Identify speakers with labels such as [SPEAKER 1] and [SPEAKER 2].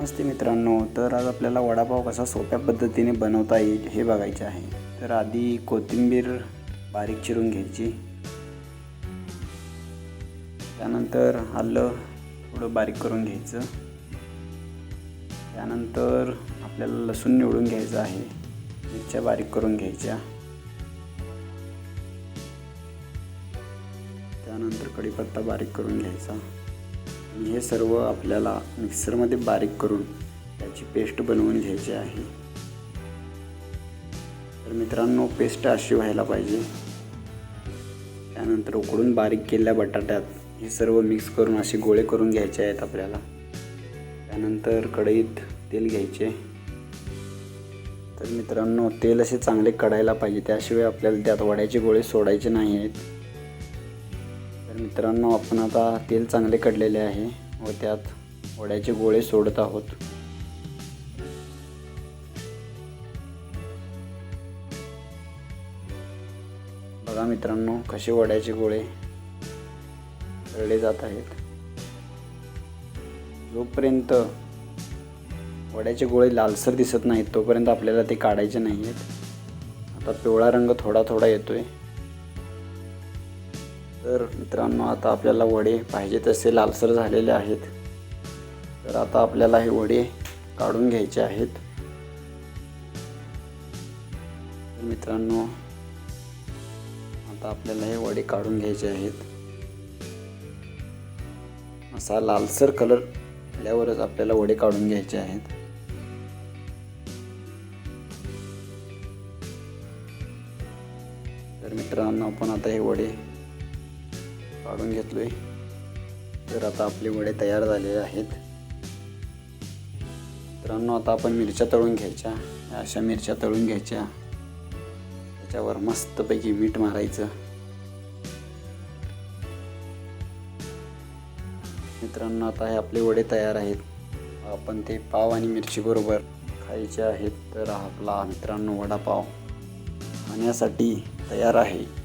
[SPEAKER 1] नमस्ते मित्रांनो. तर आज आपल्याला वडापाव कसा सोप्या पद्धतीने बनवता येईल हे बघायचे आहे. तर आधी कोथिंबीर बारीक चिरून घ्यायची. त्यानंतर आलं थोडं बारीक करून घ्यायचं. त्यानंतर आपल्याला लसूण निवडून घ्यायचं आहे. मिरच्या बारीक करून घ्यायच्या. त्यानंतर कढीपत्ता बारीक करून घ्यायचा. आणि हे सर्व आपल्याला मिक्सरमध्ये बारीक करून त्याची पेस्ट बनवून घ्यायची आहे. तर मित्रांनो पेस्ट अशी व्हायला पाहिजे. त्यानंतर उकडून बारीक केलेल्या बटाट्यात हे सर्व मिक्स करून असे गोळे करून घ्यायचे आहेत आपल्याला. त्यानंतर कढईत तेल घ्यायचे. तर मित्रांनो तेल असे चांगले कढायला पाहिजे. त्याशिवाय आपल्याला त्यात वड्याचे गोळे सोडायचे नाही आहेत. तर मित्रांनो आपण आता तेल चांगले कडलेले आहे व त्यात वड्याचे गोळे सोडत आहोत. बघा मित्रांनो कसे वड्याचे गोळे तळले जात आहेत. जोपर्यंत वड्याचे गोळे लालसर दिसत नाहीत तोपर्यंत आपल्याला ते काढायचे नाही आहेत आता पिवळा रंग थोडा थोडा येतोय. तर मित्रांनो आता आपल्याला वडे पाहिजे तसे लालसर झालेले आहेत. तर आता आपल्याला हे वडे काढून घ्यायचे आहेत. मित्रांनो आता आपल्याला हे वडे काढून घ्यायचे आहेत. असा लालसर कलर आल्यावरच आपल्याला वडे काढून घ्यायचे आहेत. तर मित्रांनो आपण आता हे वडे काढून घेतलोय. तर आता आपले वडे तयार झालेले आहेत. मित्रांनो आता आपण मिरच्या तळून घ्यायच्या. अशा मिरच्या तळून घ्यायच्या. त्याच्यावर मस्तपैकी मीठ मारायचं. मित्रांनो आता हे आपले वडे तयार आहेत. आपण ते पाव आणि मिरची बरोबर खायचे आहेत. तर आपला मित्रांनो वडापाव खाण्यासाठी तयार आहे.